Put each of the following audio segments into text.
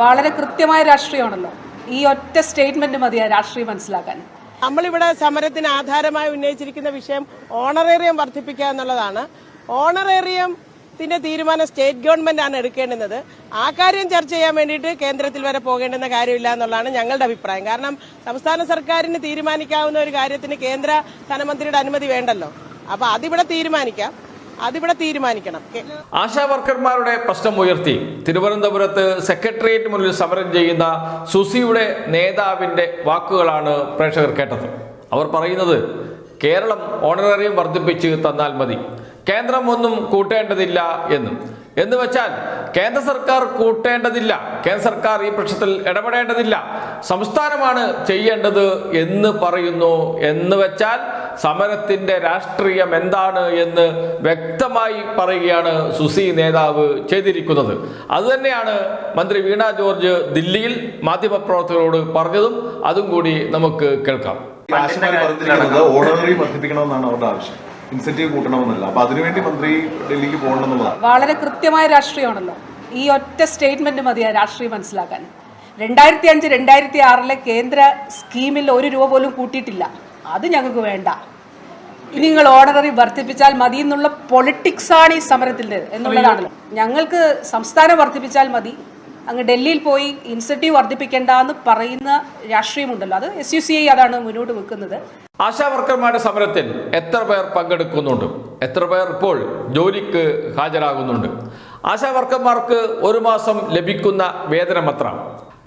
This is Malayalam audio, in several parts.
വളരെ കൃത്യമായ രാഷ്ട്രീയമാണല്ലോ. ഈ ഒറ്റ സ്റ്റേറ്റ്മെന്റ് മതിയാ രാഷ്ട്രീയം മനസ്സിലാക്കാൻ. നമ്മളിവിടെ സമരത്തിന് ആധാരമായി ഉന്നയിച്ചിരിക്കുന്ന വിഷയം ഓണറേറിയം വർദ്ധിപ്പിക്കുക എന്നുള്ളതാണ്. ഓണറേറിയത്തിന്റെ തീരുമാനം സ്റ്റേറ്റ് ഗവൺമെന്റ് ആണ് എടുക്കേണ്ടുന്നത്. ആ കാര്യം ചർച്ച ചെയ്യാൻ വേണ്ടിയിട്ട് കേന്ദ്രത്തിൽ വരെ പോകേണ്ടുന്ന കാര്യമില്ല എന്നുള്ളതാണ് ഞങ്ങളുടെ അഭിപ്രായം. കാരണം സംസ്ഥാന സർക്കാരിന് തീരുമാനിക്കാവുന്ന ഒരു കാര്യത്തിന് കേന്ദ്ര ധനമന്ത്രിയുടെ അനുമതി വേണ്ടല്ലോ. അപ്പൊ അതിവിടെ തീരുമാനിക്കാം. അതിവിടെ തീരുമാനിക്കണം. ആശാ വർക്കർമാരുടെ പ്രശ്നം ഉയർത്തി. തിരുവനന്തപുരത്ത് സെക്രട്ടേറിയറ്റ് മുന്നിൽ സമരം ചെയ്യുന്ന സുസിയുടെ നേതാവിന്റെ വാക്കുകളാണ് പ്രേക്ഷകർ കേട്ടത്. അവർ പറയുന്നത് കേരളം ഓണറേറിയം വർദ്ധിപ്പിച്ച് തന്നാൽ മതി. കേന്ദ്രം ഒന്നും കൂട്ടേണ്ടതില്ല എന്ന്. എന്ന് വെച്ചാൽ കേന്ദ്ര സർക്കാർ കൂട്ടേണ്ടതില്ല. കേന്ദ്ര സർക്കാർ ഈ പ്രശ്നത്തിൽ ഇടപെടേണ്ടതില്ല. സംസ്ഥാനമാണ് ചെയ്യേണ്ടത് എന്ന് പറയുന്നു എന്ന് വെച്ചാൽ സമരത്തിന്റെ രാഷ്ട്രീയം എന്താണ് എന്ന് വ്യക്തമായി പറയുകയാണ് സുസി നേതാവ് ചെയ്തിരിക്കുന്നത്. അതുതന്നെയാണ് മന്ത്രി വീണ ജോർജ് ദില്ലിയിൽ മാധ്യമപ്രവർത്തകരോട് പറഞ്ഞതും അതും കൂടി നമുക്ക് കേൾക്കാം. വർദ്ധിപ്പിക്കണമെന്നാണ് അവരുടെ ആവശ്യം. ഇൻസെന്റീവ് കൂട്ടണമെന്നല്ല. അപ്പൊ അതിനുവേണ്ടി മന്ത്രി ഡൽഹിക്ക് പോകണമെന്നുള്ളതാണ് വളരെ കൃത്യമായ രാഷ്ട്രീയമാണല്ലോ. ഈ ഒറ്റ സ്റ്റേറ്റ്മെന്റ് മതിയാ രാഷ്ട്രീയം മനസ്സിലാക്കാൻ. രണ്ടായിരത്തി അഞ്ച് രണ്ടായിരത്തി ആറിലെ കേന്ദ്ര സ്കീമിൽ ഒരു രൂപ പോലും കൂട്ടിയിട്ടില്ല. അത് ഞങ്ങൾക്ക് വേണ്ട. ഇനി നിങ്ങൾ ഓർഡററി വർദ്ധിപ്പിച്ചാൽ മതി എന്നുള്ള പൊളിറ്റിക്സാണ് ഈ സമരത്തിന്റെ എന്നുള്ളതാണല്ലോ. ഞങ്ങൾക്ക് സംസ്ഥാനം വർദ്ധിപ്പിച്ചാൽ മതി. അങ്ങ് ഡൽഹിയിൽ പോയി ഇൻസെന്റീവ് വർദ്ധിപ്പിക്കേണ്ട എന്ന് പറയുന്ന രാഷ്ട്രീയമുണ്ടല്ലോ. അത് എസ് യു സി ഐ അതാണ് മുന്നോട്ട് വെക്കുന്നത്. ആശാ വർക്കർമാരുടെ സമരത്തിൽ എത്ര പേർ പങ്കെടുക്കുന്നുണ്ട്? എത്ര പേർ ഇപ്പോൾ ജോലിക്ക് ഹാജരാകുന്നുണ്ട്? ആശാ വർക്കർമാർക്ക് ഒരു മാസം ലഭിക്കുന്ന വേതനം എത്ര?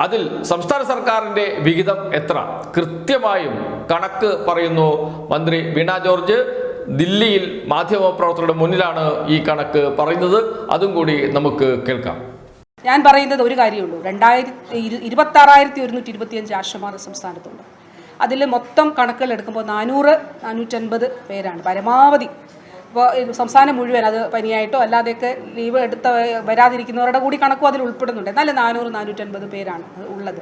അതിൽ സംസ്ഥാന സർക്കാരിന്റെ വിഹിതം എത്ര? കൃത്യമായും കണക്ക് പറയുന്നു മന്ത്രി വീണ ജോർജ്. ദില്ലിയിൽ മാധ്യമപ്രവർത്തകരുടെ മുന്നിലാണ് ഈ കണക്ക് പറയുന്നത്. അതും കൂടി നമുക്ക് കേൾക്കാം. ഞാൻ പറയുന്നത് ഒരു കാര്യമുള്ളൂ രണ്ടായിരത്തി ഇരു ഇരുപത്തി ആറായിരത്തി ഒരുന്നൂറ്റി ഇരുപത്തിയഞ്ച് ആശമാർ സംസ്ഥാനത്തുണ്ട്. അതിൽ മൊത്തം കണക്കുകൾ എടുക്കുമ്പോൾ നാനൂറ് നാനൂറ്റൻപത് പേരാണ്. പരമാവധി ഇപ്പോൾ സംസ്ഥാനം മുഴുവൻ അത് പനിയായിട്ടോ അല്ലാതെയൊക്കെ ലീവ് എടുത്ത വരാതിരിക്കുന്നവരുടെ കൂടി കണക്കും അതിൽ ഉൾപ്പെടുന്നുണ്ട്. എന്നാലും നാനൂറ് നാനൂറ്റൻപത് പേരാണ് ഉള്ളത്.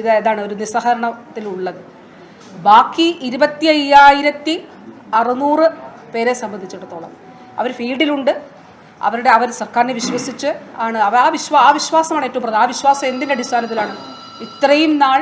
ഇത് ഏതാണ് ഒരു നിസ്സഹരണത്തിലുള്ളത് ബാക്കി ഇരുപത്തി അയ്യായിരത്തി അറുന്നൂറ് പേരെ സംബന്ധിച്ചിടത്തോളം അവർ ഫീൽഡിലുണ്ട്. അവരുടെ അവർ സർക്കാരിനെ വിശ്വസിച്ച് ആണ്. അവ ആ വിശ്വാ ആ വിശ്വാസമാണ് ഏറ്റവും പ്രധാനം. ആ വിശ്വാസം എന്തിന്റെ അടിസ്ഥാനത്തിലാണ്? ഇത്രയും നാൾ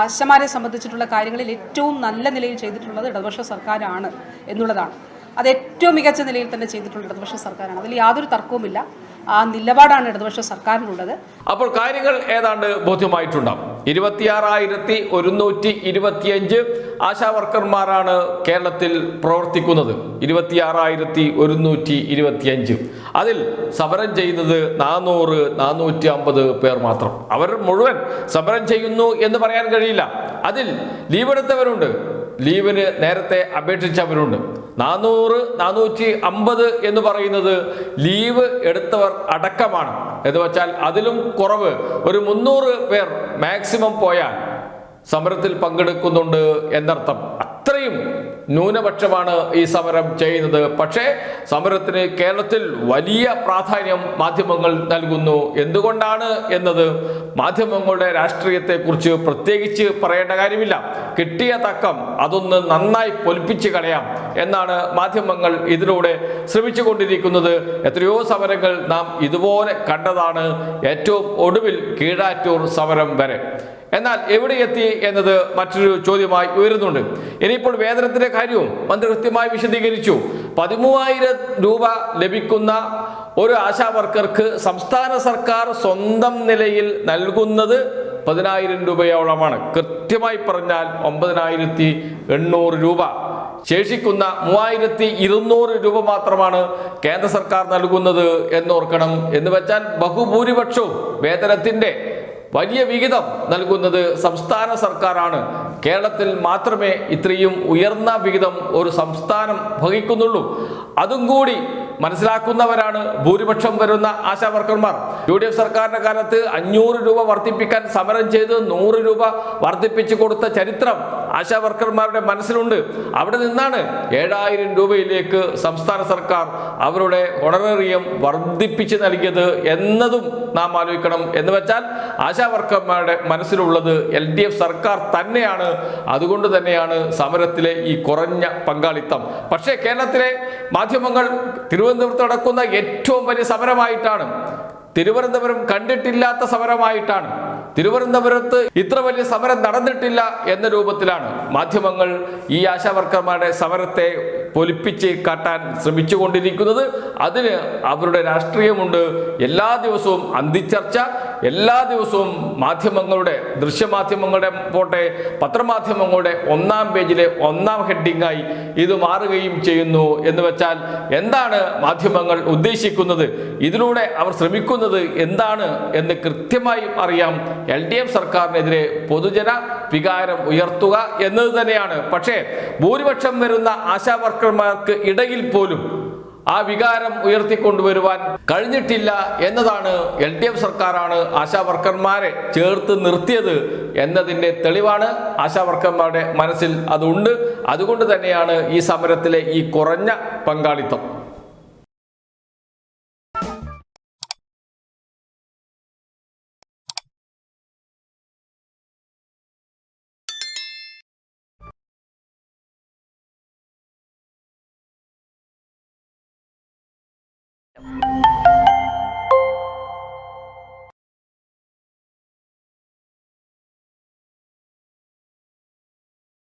ആശമാരെ സംബന്ധിച്ചിട്ടുള്ള കാര്യങ്ങളിൽ ഏറ്റവും നല്ല നിലയിൽ ചെയ്തിട്ടുള്ളത് ഇടതുപക്ഷ സർക്കാരാണ് എന്നുള്ളതാണ്. അത് ഏറ്റവും മികച്ച നിലയിൽ തന്നെ ചെയ്തിട്ടുള്ള ഇടതുപക്ഷ സർക്കാരാണ്. അതിൽ യാതൊരു തർക്കവുമില്ല. ആ നിലപാടാണ് ഇടതുപക്ഷ സർക്കാരിനുള്ളത്. അപ്പോൾ കാര്യങ്ങൾ ഏതാണ്ട് ബോധ്യമായിട്ടുണ്ടാവും. ഇരുപത്തിയാറായിരത്തി ഒരുന്നൂറ്റി ഇരുപത്തിയഞ്ച് ആശാ വർക്കർമാരാണ് കേരളത്തിൽ പ്രവർത്തിക്കുന്നത്. ഇരുപത്തിയാറായിരത്തി ഒരുന്നൂറ്റി ഇരുപത്തിയഞ്ച്. അതിൽ സമരം ചെയ്യുന്നത് നാനൂറ് നാനൂറ്റി അമ്പത് പേർ മാത്രം. അവർ മുഴുവൻ സമരം ചെയ്യുന്നു എന്ന് പറയാൻ കഴിയില്ല. അതിൽ ലീവ് എടുത്തവരുണ്ട് ലീവിന് നേരത്തെ അപേക്ഷിച്ചവരുണ്ട്. നാനൂറ് നാനൂറ്റി അമ്പത് എന്ന് പറയുന്നത് ലീവ് എടുത്തവർ അടക്കമാണ്. എന്ന് വെച്ചാൽ അതിലും കുറവ്. ഒരു മുന്നൂറ് പേർ മാക്സിമം പോയാൽ സമരത്തിൽ പങ്കെടുക്കുന്നുണ്ട് എന്നർത്ഥം. ന്യൂനപക്ഷമാണ് ഈ സമരം ചെയ്യുന്നത്. പക്ഷേ സമരത്തിന് കേരളത്തിൽ വലിയ പ്രാധാന്യം മാധ്യമങ്ങൾ നൽകുന്നു. എന്തുകൊണ്ടാണ് എന്നത്? മാധ്യമങ്ങളുടെ രാഷ്ട്രീയത്തെക്കുറിച്ച് പ്രത്യേകിച്ച് പറയേണ്ട കാര്യമില്ല. കിട്ടിയ തക്കം അതൊന്ന് നന്നായി പൊലിപ്പിച്ച് കളയാം. എന്നാണ് മാധ്യമങ്ങൾ ഇതിലൂടെ ശ്രമിച്ചുകൊണ്ടിരിക്കുന്നത്. എത്രയോ സമരങ്ങൾ നാം ഇതുപോലെ കണ്ടതാണ്. ഏറ്റവും ഒടുവിൽ കീഴാറ്റൂർ സമരം വരെ. എന്നാൽ എവിടെ എത്തി എന്നത് മറ്റൊരു ചോദ്യമായി ഉയരുന്നുണ്ട്. ഇനിയിപ്പോൾ വേതനത്തിന്റെ കാര്യവും മന്ത്രി കൃത്യമായി വിശദീകരിച്ചു. പതിമൂവായിരം രൂപ ലഭിക്കുന്ന ഒരു ആശാ വർക്കർക്ക് സംസ്ഥാന സർക്കാർ സ്വന്തം നിലയിൽ നൽകുന്നത് പതിനായിരം രൂപയോളമാണ്. കൃത്യമായി പറഞ്ഞാൽ ഒമ്പതിനായിരത്തി എണ്ണൂറ് രൂപ. ശേഷിക്കുന്ന മൂവായിരത്തി ഇരുന്നൂറ് രൂപ മാത്രമാണ് കേന്ദ്ര സർക്കാർ നൽകുന്നത് എന്നോർക്കണം. എന്ന് വെച്ചാൽ ബഹുഭൂരിപക്ഷവും വേതനത്തിന്റെ വലിയ വിഹിതം നൽകുന്നത് സംസ്ഥാന സർക്കാരാണ്. കേരളത്തിൽ മാത്രമേ ഇത്രയും ഉയർന്ന വിഹിതം ഒരു സംസ്ഥാനം വഹിക്കുന്നുള്ളൂ. അതും കൂടി മനസ്സിലാക്കുന്നവരാണ് ഭൂരിപക്ഷം വരുന്ന ആശാ വർക്കർമാർ. യു ഡി എഫ് സർക്കാരിന്റെ കാലത്ത് അഞ്ഞൂറ് രൂപ വർദ്ധിപ്പിക്കാൻ സമരം ചെയ്ത് നൂറ് രൂപ വർദ്ധിപ്പിച്ചു കൊടുത്ത ചരിത്രം ആശാ വർക്കർമാരുടെ മനസ്സിലുണ്ട്. അവിടെ നിന്നാണ് ഏഴായിരം രൂപയിലേക്ക് സംസ്ഥാന സർക്കാർ അവരുടെ ഹോണറേറിയം വർദ്ധിപ്പിച്ച് നൽകിയത് എന്നതും നാം ആലോചിക്കണം എന്ന് വെച്ചാൽ ആശാ വർക്കർമാരുടെ മനസ്സിലുള്ളത് എൽ ഡി എഫ് സർക്കാർ തന്നെയാണ്. അതുകൊണ്ട് തന്നെയാണ് സമരത്തിലെ ഈ കുറഞ്ഞ പങ്കാളിത്തം. പക്ഷേ കേരളത്തിലെ മാധ്യമങ്ങൾ തിരുവനന്തപുരത്ത് നടക്കുന്ന ഏറ്റവും വലിയ സമരമായിട്ടാണ് തിരുവനന്തപുരം കണ്ടിട്ടില്ലാത്ത സമരമായിട്ടാണ്. തിരുവനന്തപുരത്ത് ഇത്ര വലിയ സമരം നടന്നിട്ടില്ല എന്ന രൂപത്തിലാണ് മാധ്യമങ്ങൾ ഈ ആശാവർക്കർമാരുടെ സമരത്തെ പൊലിപ്പിച്ച് കാട്ടാൻ ശ്രമിച്ചുകൊണ്ടിരിക്കുന്നത്. അതിന് അവരുടെ രാഷ്ട്രീയമുണ്ട്. എല്ലാ ദിവസവും അന്തിച്ചർച്ച എല്ലാ ദിവസവും മാധ്യമങ്ങളുടെ ദൃശ്യമാധ്യമങ്ങളുടെ പോട്ടെ പത്രമാധ്യമങ്ങളുടെ ഒന്നാം പേജിലെ ഒന്നാം ഹെഡിങ്ങായി ഇത് മാറുകയും ചെയ്യുന്നു എന്ന് വെച്ചാൽ എന്താണ് മാധ്യമങ്ങൾ ഉദ്ദേശിക്കുന്നത്? ഇതിലൂടെ അവർ ശ്രമിക്കുന്നത് എന്താണ് എന്ന് കൃത്യമായി അറിയാം. എൽ ഡി എഫ് സർക്കാരിനെതിരെ പൊതുജന വികാരം ഉയർത്തുക എന്നത് തന്നെയാണ്. പക്ഷേ ഭൂരിപക്ഷം വരുന്ന ആശാവർക്കർമാർക്ക് ഇടയിൽ പോലും ആ വികാരം ഉയർത്തിക്കൊണ്ടുവരുവാൻ കഴിഞ്ഞിട്ടില്ല എന്നതാണ് എൽ ഡി എഫ് സർക്കാരാണ് ആശാവർക്കർമാരെ ചേർത്ത് നിർത്തിയത് എന്നതിന്റെ തെളിവാണ് ആശാവർക്കർമാരുടെ മനസ്സിൽ അതുണ്ട്. അതുകൊണ്ട് തന്നെയാണ് ഈ സമരത്തിലെ ഈ കുറഞ്ഞ പങ്കാളിത്തം. you.